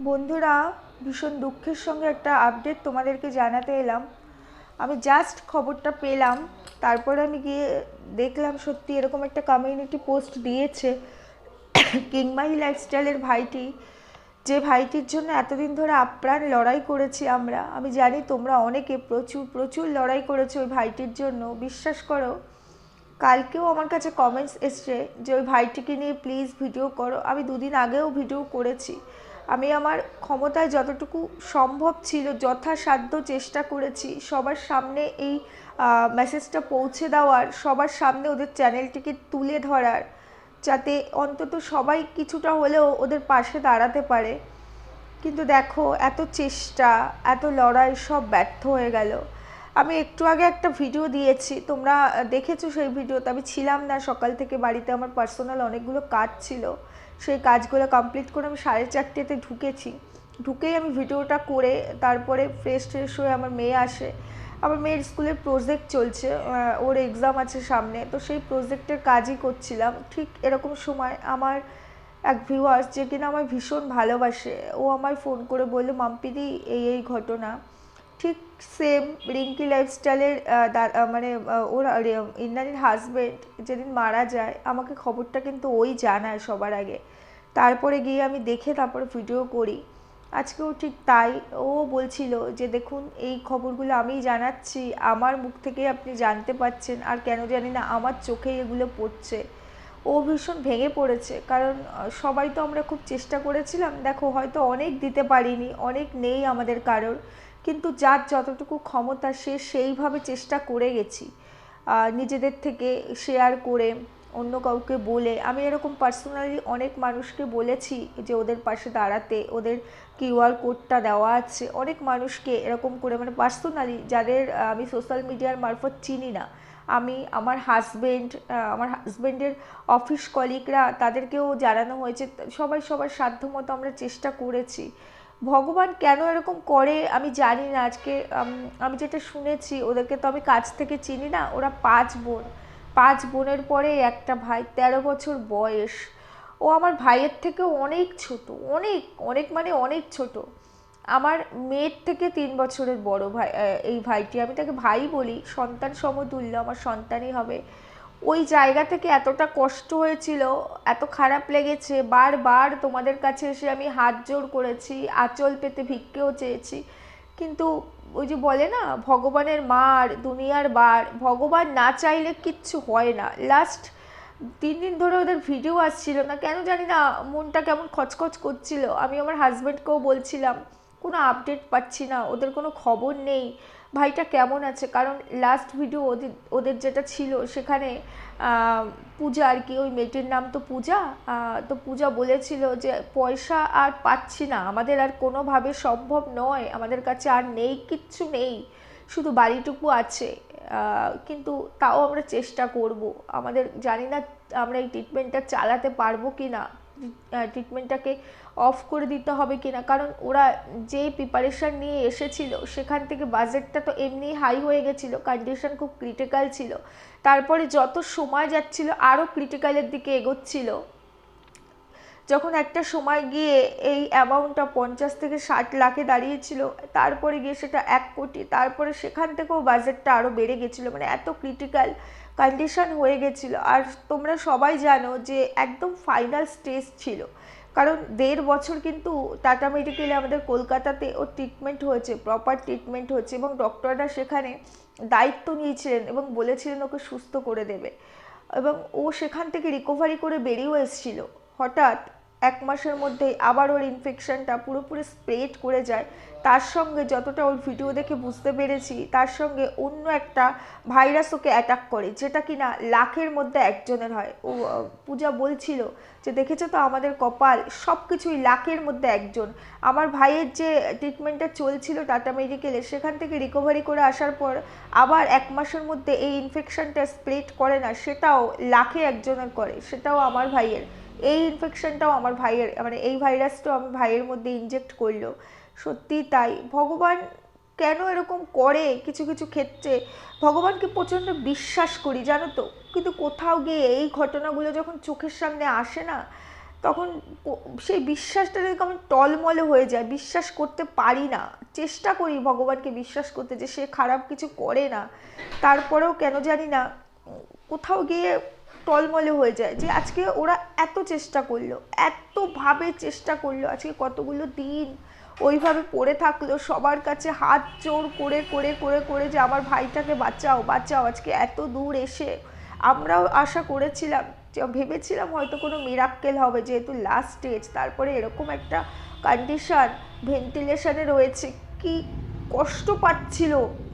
বন্ধুরা, ভীষণ দুঃখের সঙ্গে একটা আপডেট তোমাদেরকে জানাতে এলাম। আমি জাস্ট খবরটা পেলাম, তারপরে আমি গিয়ে দেখলাম সত্যি এরকম একটা কমিউনিটি পোস্ট দিয়েছে কিংমাই লাইফস্টাইলের ভাইটি, যে ভাইটির জন্য এতদিন ধরে আপ্রাণ লড়াই করেছি আমরা। আমি জানি তোমরা অনেকে প্রচুর প্রচুর লড়াই করেছ ওই ভাইটির জন্য, বিশ্বাস করো। কালকেও আমার কাছে কমেন্টস এসছে যে ওই ভাইটিকে নিয়ে প্লিজ ভিডিও করো। আমি দুদিন আগেও ভিডিও করেছি। আমি আমার ক্ষমতায় যতটুকু সম্ভব ছিল, যথাসাধ্য চেষ্টা করেছি, সবার সামনে এই মেসেজটা পৌঁছে দেওয়ার, সবার সামনে ওদের চ্যানেলটিকে তুলে ধরার, যাতে অন্তত সবাই কিছুটা হলেও ওদের পাশে দাঁড়াতে পারে। কিন্তু দেখো, এত চেষ্টা, এত লড়াই সব ব্যর্থ হয়ে গেল। আমি একটু আগে একটা ভিডিও দিয়েছি, তোমরা দেখেছ সেই ভিডিওতে আমি ছিলাম না সকাল থেকে বাড়িতে, আমার পার্সোনাল অনেকগুলো কাজ ছিল। সেই কাজগুলো কমপ্লিট করে আমি সাড়ে চারটেতে ঢুকেছি। ঢুকেই আমি ভিডিওটা করে তারপরে ফ্রেশ ট্রেশ হয়ে আমার মেয়ে আসে। আমার মেয়ের স্কুলের প্রজেক্ট চলছে ওর এক্সাম আছে সামনে। তো সেই প্রজেক্টের কাজই করছিলাম। ঠিক এরকম সময় আমার এক ভিউয়ার্স যে কিনা আমায় ভীষণ ভালোবাসে। ও আমায় ফোন করে বলল মাম্পিদি এই এই ঘটনা। ঠিক সেম রিঙ্কি লাইফস্টাইলের মানে ওর ইন্দ্রাণীর হাজব্যান্ড যেদিন মারা যায়, আমাকে খবরটা কিন্তু ওই জানায় সবার আগে। তারপরে গিয়ে আমি দেখে তারপরে ভিডিও করি। আজকেও ঠিক তাই, ও বলছিল যে, দেখুন, এই খবরগুলো আমি জানাচ্ছি, আমার মুখ থেকেই আপনি জানতে পাচ্ছেন, আর কেন জানি না আমার চোখে এগুলো পড়ছে। ও ভীষণ ভেঙে পড়েছে, কারণ সবাই তো আমরা খুব চেষ্টা করেছিলাম, দেখো, হয়তো অনেক দিতে পারিনি, অনেক নেই আমাদের কারোর। কিন্তু যার যতটুকু ক্ষমতা সে সেইভাবে চেষ্টা করে গেছি। নিজেদের থেকে শেয়ার করে, অন্য কাউকে বলে। আমি এরকম পার্সোনালি অনেক মানুষকে বলেছি যে, ওদের পাশে দাঁড়াতে, ওদের কিউআর কোডটা দেওয়া আছে। অনেক মানুষকে এরকম করে মানে পার্সোনালি যাদের আমি সোশ্যাল মিডিয়ার মারফত চিনি না, আমি আমার হাজব্যান্ড আমার হাজব্যান্ডের অফিস কলিগরা তাদেরকেও জানানো হয়েছে। সবাই সবার সাধ্যমতো আমরা চেষ্টা করেছি। ভগবান কেন এরকম করে? আমি জানি না। আজকে আমি যেটা শুনেছি, ওদেরকে তো আমি কাছ থেকে চিনি না। ওরা পাঁচ বোন। পাঁচ বোনের পরে একটা ভাই, তেরো বছর বয়স। ও আমার ভাইয়ের থেকেও অনেক ছোট। অনেক অনেক মানে অনেক ছোট। আমার মেয়ের থেকে তিন বছরের বড় ভাই এই ভাইটি। আমি তাকে ভাই বলি। সন্তান সমতুল্য। আমার সন্তানই হবে। ওই জায়গা থেকে এতটা কষ্ট হয়েছিল, এত খারাপ লেগেছে, বারবার তোমাদের কাছে এসে আমি হাত জোর করেছি, আঁচল পেতে ভিক্ষেও চেয়েছি। কিন্তু ওই যে বলে না, ভগবানের মার, দুনিয়ার বার, ভগবান না চাইলে কিচ্ছু হয় না। লাস্ট তিন দিন ধরে ওদের ভিডিও আসছিল না, কেন জানি না, মনটা কেমন খচখচ করছিল। আমি আমার হাজব্যান্ডকেও বলছিলাম কোনো আপডেট পাচ্ছি না, ওদের কোনো খবর নেই। ভাইটা কেমন আছে? কারণ লাস্ট ভিডিও ওদের ওদের যেটা ছিল সেখানে পূজা আর কি, ওই মেয়েটির নাম তো পূজা। তো পূজা বলেছিল যে পয়সা আর পাচ্ছি না, আমাদের আর কোনোভাবে সম্ভব নয়, আমাদের কাছে আর নেই, কিচ্ছু নেই, শুধু বাড়িটুকু আছে। কিন্তু তাও আমরা চেষ্টা করব। আমাদের জানি না আমরা এই ট্রিটমেন্টটা চালাতে পারব কি না ট্রিটমেন্টটাকে অফ করে দিতে হবে কিনা? কারণ ওরা যে প্রিপারেশান নিয়ে এসেছিল, সেখান থেকে বাজেটটা তো এমনি হাই হয়ে গেছিল কন্ডিশন খুব ক্রিটিক্যাল ছিল। তারপরে যত সময় যাচ্ছিল আরও ক্রিটিক্যালের দিকে এগোচ্ছিল। যখন একটা সময় গিয়ে এই অ্যামাউন্টটা পঞ্চাশ থেকে ষাট লাখে দাঁড়িয়েছিল, তারপরে গিয়ে সেটা এক কোটি, তারপরে সেখান থেকেও বাজেটটা আরও বেড়ে গেছিল। মানে এত ক্রিটিক্যাল কন্ডিশন হয়ে গেছিল। আর তোমরা সবাই জানো যে একদম ফাইনাল স্টেজ ছিল। কারণ দেড় বছর কিন্তু টাটা মেডিকেলে আমাদের কলকাতাতে ও ট্রিটমেন্ট হয়েছে প্রপার ট্রিটমেন্ট হয়েছে এবং ডক্টররা সেখানে দায়িত্ব নিয়েছিলেন এবং বলেছিলেন ওকে সুস্থ করে দেবে। এবং ও সেখান থেকে রিকভারি করে বেরিয়েও এসেছিল। হঠাৎ এক মাসের মধ্যেই আবার ওর ইনফেকশনটা পুরোপুরি স্প্রেড করে যায়। তার সঙ্গে যতটা ওর ভিডিও দেখে বুঝতে পেরেছি, তার সঙ্গে অন্য একটা ভাইরাস ওকে অ্যাটাক করে, যেটা কিনা লাখের মধ্যে একজনের হয়। ও পূজা বলছিল যে, দেখেছ তো আমাদের কপাল? সব কিছুই লাখের মধ্যে একজন। আমার ভাইয়ের যে ট্রিটমেন্টটা চলছিল টাটা মেডিকেলে সেখান থেকে রিকভারি করে আসার পর আবার এক মাসের মধ্যে এই ইনফেকশনটা স্প্রেড করে না, সেটাও লাখে একজনের করে, সেটাও আমার ভাইয়ের। এই ইনফেকশনটাও আমার ভাইয়ের মানে এই ভাইরাসটাও আমার ভাইয়ের মধ্যে ইনজেক্ট করল। সত্যি তাই। ভগবান কেন এরকম করে কিছু কিছু ক্ষেত্রে? ভগবানকে প্রচণ্ড বিশ্বাস করি, জানো তো? কিন্তু কোথাও গিয়ে এই ঘটনাগুলো যখন চোখের সামনে আসে না, তখন সেই বিশ্বাসটা যদি কেমন টলমলে হয়ে যায়, বিশ্বাস করতে পারি না। চেষ্টা করি ভগবানকে বিশ্বাস করতে যে সে খারাপ কিছু করে না। তারপরেও কেন জানি না, কোথাও গিয়ে টলমলে হয়ে যায় যে আজকে ওরা এত চেষ্টা করল, এতভাবে চেষ্টা করল, আজকে কতগুলো দিন ওইভাবে পড়ে থাকল, সবার কাছে হাত জোর করে করে করে করে যে আমার ভাইটাকে বাঁচাও বাঁচাও, আজকে এত দূর এসে আমরাও আশা করেছিলাম ভেবেছিলাম হয়তো কোনো মিরাক্কেল হবে যেহেতু লাস্ট স্টেজ তারপরে এরকম একটা কন্ডিশন ভেন্টিলেশনে রয়েছে, কি কষ্ট পাচ্ছিল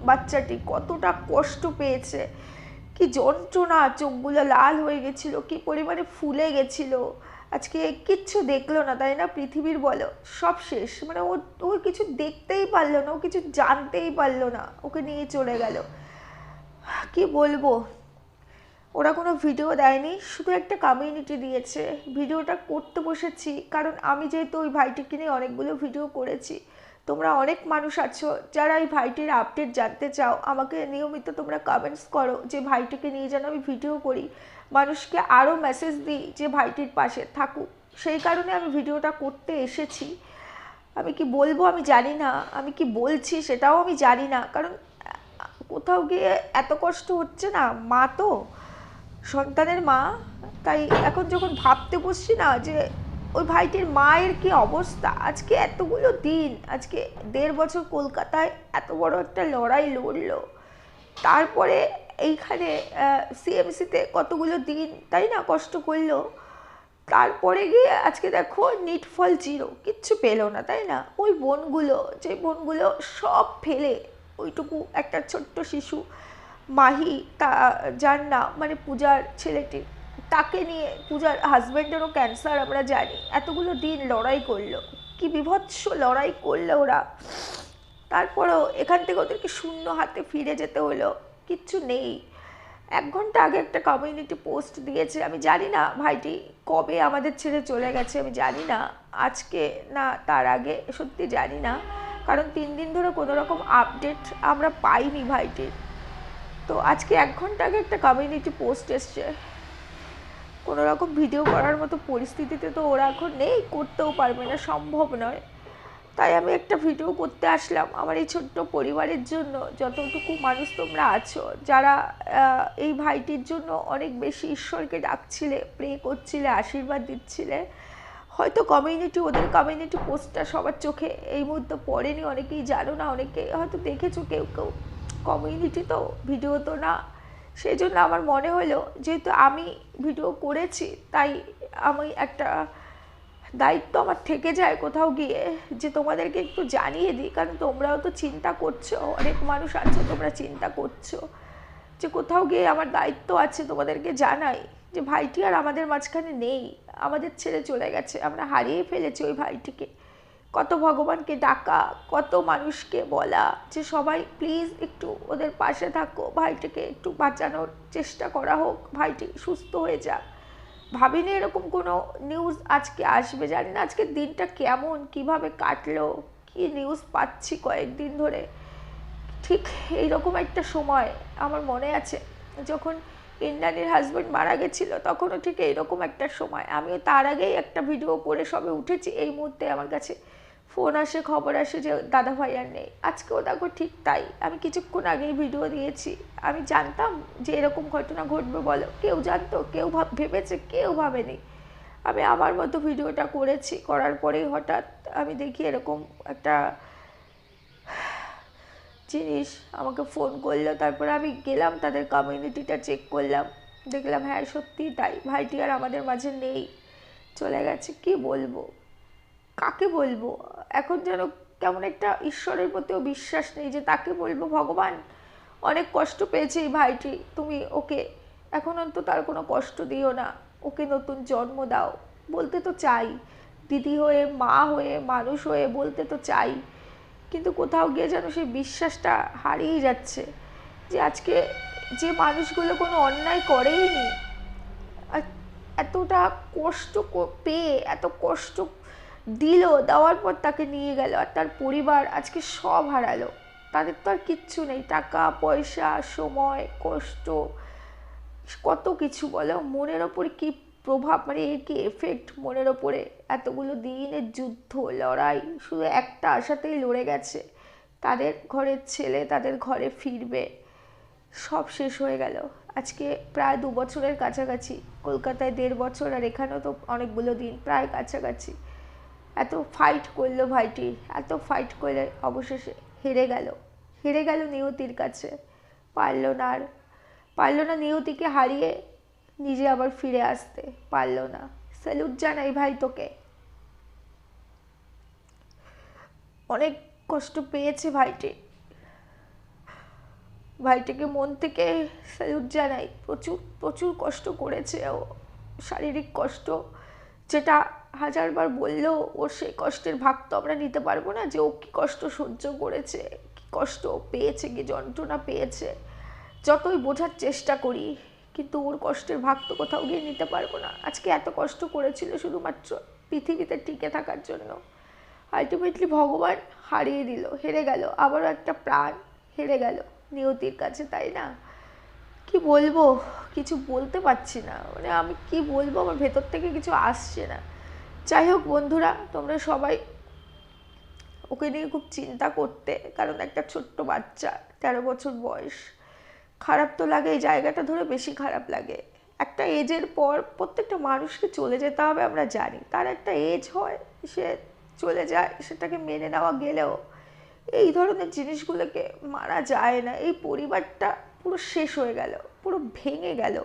বাচ্চাটি, কতটা কষ্ট পেয়েছে। কি যন্ত্রণা, চোখগুলো লাল হয়ে গেছিল, কি পরিমাণে ফুলে গেছিল। আজকে কিচ্ছু দেখল না, তাই না, পৃথিবীর বলো? সব শেষ। মানে ও ও কিছু দেখতেই পারল না, ও কিছু জানতেই পারল না, ওকে নিয়ে চলে গেল। কি বলব? ওরা কোনো ভিডিও দেয়নি, শুধু একটা কমিউনিটি দিয়েছে। ভিডিওটা করতে বসেছি, কারণ আমি যেহেতু ওই ভাইটিকে নিয়ে অনেকগুলো ভিডিও করেছি তোমরা অনেক মানুষ আছো যারা এই ভাইটির আপডেট জানতে চাও, আমাকে নিয়মিত তোমরা কমেন্টস করো যে ভাইটিকে নিয়ে যেন আমি ভিডিও করি। মানুষকে আরও মেসেজ দিই যে ভাইটির পাশে থাকুক। সেই কারণে আমি ভিডিওটা করতে এসেছি। আমি কি বলব আমি জানি না, আমি কি বলছি সেটাও আমি জানি না। কারণ, কোথাও গিয়ে এত কষ্ট হচ্ছে না, মা তো, সন্তানের মা। তাই এখন যখন ভাবতে বসছি না যে ওই ভাইটির মায়ের কি অবস্থা? আজকে এতগুলো দিন, আজকে দেড় বছর কলকাতায় এত বড় একটা লড়াই লড়লো। তারপরে এইখানে সিএমসিতে কতগুলো দিন, তাই না, কষ্ট করল। তারপরে গিয়ে আজকে দেখো নিট ফল জিরো কিচ্ছু পেল না, তাই না? ওই বোনগুলো, যে বোনগুলো সব ফেলে, ওইটুকু একটা ছোট্ট শিশু, মাহি, তা, যার না মানে পূজার ছেলেটি তাকে নিয়ে পূজার হাজব্যান্ডেরও ক্যান্সার আমরা জানি। এতগুলো দিন লড়াই করল। কি বিভৎস লড়াই করল ওরা। তারপরেও এখান থেকে ওদেরকে শূন্য হাতে ফিরে যেতে হলো। কিচ্ছু নেই। এক ঘণ্টা আগে একটা কমিউনিটি পোস্ট দিয়েছে। আমি জানি না ভাইটি কবে আমাদের ছেড়ে চলে গেছে, আমি জানি না। আজকে না তার আগে, সত্যি জানি না। কারণ তিন দিন ধরে কোনো রকম আপডেট আমরা পাইনি ভাইটির। তো আজকে এক ঘণ্টা আগে একটা কমিউনিটি পোস্ট এসছে। কোনো রকম ভিডিও করার মতো পরিস্থিতিতে তো ওরা এখন নেই, করতেও পারবে না, সম্ভব নয়। তাই আমি একটা ভিডিও করতে আসলাম আমার এই ছোট্ট পরিবারের জন্য, যতটুকু মানুষ তোমরা আছো, যারা এই ভাইটির জন্য অনেক বেশি ঈশ্বরকে ডাকছিলে প্রে করছিলে, আশীর্বাদ দিচ্ছিলে। হয়তো কমিউনিটি ওদের কমিউনিটি পোস্টটা সবার চোখে এই মুহূর্তে পড়েনি, অনেকেই জানো না, অনেকে হয়তো দেখেছ কেউ কেউ। কমিউনিটি তো ভিডিও তো না। সেই জন্য আমার মনে হলো, যেহেতু আমি ভিডিও করেছি, তাই আমি একটা দায়িত্ব আমার থেকে যায় কোথাও গিয়ে যে তোমাদেরকে একটু জানিয়ে দিই, কারণ তোমরাও তো চিন্তা করছ, অনেক মানুষ আছো, তোমরা চিন্তা করছ যে কোথাও গিয়ে আমার দায়িত্ব আছে তোমাদেরকে জানাই যে ভাইটি আর আমাদের মাঝখানে নেই, আমাদের ছেড়ে চলে গেছে, আমরা হারিয়ে ফেলেছি ওই ভাইটিকে। কত ভগবানকে ডাকা, কত মানুষকে বলা যে সবাই প্লিজ একটু ওদের পাশে থাকো, ভাইটিকে একটু বাঁচানোর চেষ্টা করা হোক, ভাইটি সুস্থ হয়ে যাক। ভাবিনি এরকম কোনো নিউজ আজকে আসবে, জানি না আজকের দিনটা কেমন, কীভাবে কাটলো, কি নিউজ পাচ্ছি কয়েকদিন ধরে। ঠিক এইরকম একটা সময় আমার মনে আছে, যখন ইন্দ্রাণীর হাজব্যান্ড মারা গেছিল, তখনও ঠিক এইরকম একটা সময়। আমিও তার আগেই একটা ভিডিও করে সবে উঠেছি, এই মুহূর্তে আমার কাছে ফোন আসে, খবর আসে যে দাদা ভাই আর নেই। আজকেও দেখো ঠিক তাই। আমি কিছুক্ষণ আগেই ভিডিও দিয়েছি। আমি জানতাম যে এরকম ঘটনা ঘটবে বলো। কেউ জানতো, কেউ ভাব, ভেবেছে, কেউ ভাবেনি। আমি আমার মতো ভিডিওটা করেছি। করার পরেই হঠাৎ আমি দেখি এরকম একটা জিনিস আমাকে ফোন করল। তারপরে আমি গেলাম, তাদের কমিউনিটিটা চেক করলাম। দেখলাম হ্যাঁ সত্যিই তাই। ভাইটি আর আমাদের মাঝে নেই। চলে গেছে, কি বলব? কাকে বলব? এখন যেন কেমন একটা ঈশ্বরের প্রতিও বিশ্বাস নেই যে তাকে বলব, ভগবান, অনেক কষ্ট পেয়েছে এই ভাইটি, তুমি ওকে এখন অন্তত তার কোনো কষ্ট দিও না, ওকে নতুন জন্ম দাও। বলতে তো চাই, দিদি হয়ে, মা হয়ে, মানুষ হয়ে বলতে তো চাই, কিন্তু কোথাও গিয়ে যেন সেই বিশ্বাসটা হারিয়ে যাচ্ছে যে আজকে যে মানুষগুলো কোনো অন্যায় করেইনি, আর এতটা কষ্ট পেয়ে, এত কষ্ট দিল, দেওয়ার পর তাকে নিয়ে গেল আর তার পরিবার আজকে সব হারালো। তাদের তো আর কিচ্ছু নেই, টাকা, পয়সা, সময়, কষ্ট, কত কিছু বলো। মনের ওপর কি প্রভাব মানে এর কি এফেক্ট মনের ওপরে? এতগুলো দিনের যুদ্ধ, লড়াই, শুধু একটা আশাতেই লড়ে গেছে। তাদের ঘরের ছেলে, তাদের ঘরে ফিরবে, সব শেষ হয়ে গেল। আজকে প্রায় দু বছরের কাছাকাছি, কলকাতায় দেড় বছর আর এখানেও তো অনেকগুলো দিন, প্রায় কাছাকাছি। এত ফাইট করল ভাইটি, এত ফাইট করে অবশেষে হেরে গেল। হেরে গেল নিয়তির কাছে। পারল না আর, পারল না নিয়তিকে হারিয়ে নিজে আবার ফিরে আসতে। পারল না। স্যালুট জানাই ভাই তোকে। অনেক কষ্ট পেয়েছে ভাইটি। ভাইটিকে মন থেকে স্যালুট জানাই। প্রচুর প্রচুর কষ্ট করেছে ও। শারীরিক কষ্ট যেটা হাজারবার বললেও ওর সেই কষ্টের ভাগ তো আমরা নিতে পারব না যে ও কী কষ্ট সহ্য করেছে, কী কষ্ট পেয়েছে, কি যন্ত্রণা পেয়েছে। যতই বোঝার চেষ্টা করি, কিন্তু ওর কষ্টের ভাগ তো কোথাও গিয়ে নিতে পারব না। আজকে এত কষ্ট করেছিল শুধুমাত্র পৃথিবীতে টিকে থাকার জন্য। আলটিমেটলি ভগবান হারিয়ে দিল, হেরে গেল, আবারও একটা প্রাণ হেরে গেল নিয়তির কাছে, তাই না? কি বলব? কিছু বলতে পারছি না। মানে আমি কি বলব? আমার ভেতর থেকে কিছু আসছে না। যাই হোক বন্ধুরা, তোমরা সবাই ওকে নিয়ে খুব চিন্তা করতে, কারণ একটা ছোট্ট বাচ্চা, তেরো বছর বয়স। খারাপ তো লাগে, এই জায়গাটা ধরে বেশি খারাপ লাগে। একটা এজের পর প্রত্যেকটা মানুষকে চলে যেতে হবে আমরা জানি। তার একটা এজ হয়, সে চলে যায়, সেটাকে মেনে নেওয়া গেলেও এই ধরনের জিনিসগুলোকে মারা যায় না। এই পরিবারটা পুরো শেষ হয়ে গেল, পুরো ভেঙে গেল।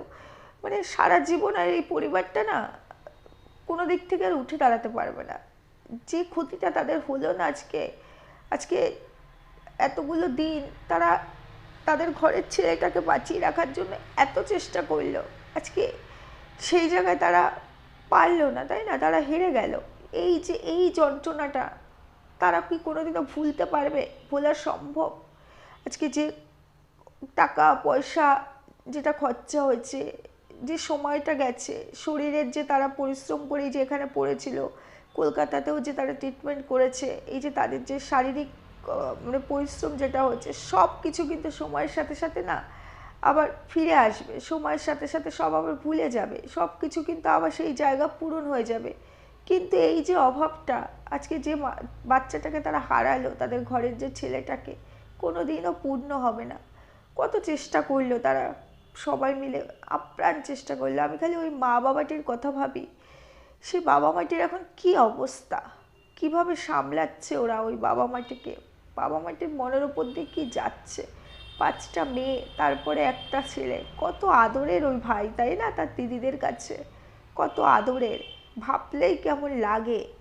মানে সারা জীবন আর এই পরিবারটা না কোনো দিক থেকে আর উঠে দাঁড়াতে পারবে না। যে ক্ষতিটা তাদের হলো না আজকে আজকে এতগুলো দিন তারা তাদের ঘরের ছেলেটাকে বাঁচিয়ে রাখার জন্য এত চেষ্টা করল, আজকে সেই জায়গায় তারা পারল না, তাই না? তারা হেরে গেল। এই যে, এই যন্ত্রণাটা তারা কি কোনোদিনও ভুলতে পারবে? ভোলা সম্ভব? আজকে যে টাকা পয়সা যেটা খরচা হয়েছে যে সময়টা গেছে, শরীরের যে তারা পরিশ্রম করে যে এখানে পড়েছিল, কলকাতাতেও যে তারা ট্রিটমেন্ট করেছে, এই যে তাদের যে শারীরিক মানে পরিশ্রম যেটা হচ্ছে, সব কিছু কিন্তু সময়ের সাথে সাথে না আবার ফিরে আসবে, সময়ের সাথে সাথে সব আবার ভুলে যাবে, সব কিছু কিন্তু আবার সেই জায়গা পূরণ হয়ে যাবে। কিন্তু এই যে অভাবটা, আজকে যে বাচ্চাটাকে তারা হারালো, তাদের ঘরের যে ছেলেটাকে কোনো দিনও পূর্ণ হবে না। কত চেষ্টা করল তারা সবাই মিলে আপ্রাণ চেষ্টা করল। আমি খালি ওই মা বাবাটির কথা ভাবি, সে বাবা মাটির এখন কি অবস্থা? কীভাবে সামলাচ্ছে ওরা ওই বাবা মাটিকে? বাবা মাটির মনের উপর দিয়ে কী যাচ্ছে? পাঁচটা মেয়ে, তারপরে একটা ছেলে। কত আদরের ওই ভাই, তাই না? তার দিদিদের কাছে। কত আদরের। ভাবলেই কেমন লাগে।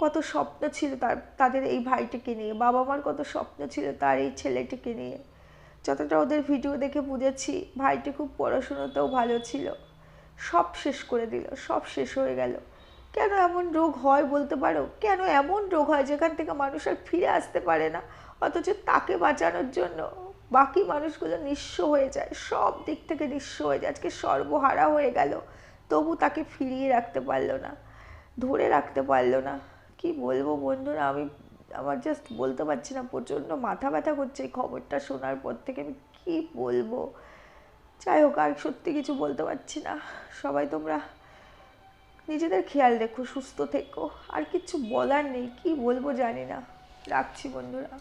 কত স্বপ্ন ছিল তার, তাদের এই ভাইটিকে নিয়ে। বাবা মার কত স্বপ্ন ছিল তার এই ছেলেটিকে নিয়ে। যতটা ওদের ভিডিও দেখে বুঝেছি, ভাইটি খুব পড়াশুনোতেও ভালো ছিল। সব শেষ করে দিল, সব শেষ হয়ে গেল। কেন এমন রোগ হয় বলতে পারো? কেন এমন রোগ হয় যেখান থেকে মানুষ আর ফিরে আসতে পারে না? অথচ তাকে বাঁচানোর জন্য বাকি মানুষগুলো নিঃস্ব হয়ে যায়, সব দিক থেকে নিঃস্ব হয়ে যায়। আজকে সর্বহারা হয়ে গেল, তবু তাকে ফিরিয়ে রাখতে পারল না, ধরে রাখতে পারল না। কি বলব বন্ধুরা, আমি আমার জাস্ট বলতে পারছি না, প্রচণ্ড মাথা ব্যথা করছে এই খবরটা শোনার পর থেকে, আমি কি বলব? যাই হোক, আর সত্যি কিছু বলতে পারছি না। সবাই তোমরা নিজেদের খেয়াল রেখো, সুস্থ থেকো। আর কিছু বলার নেই, কি বলব জানি না। রাখছি বন্ধুরা।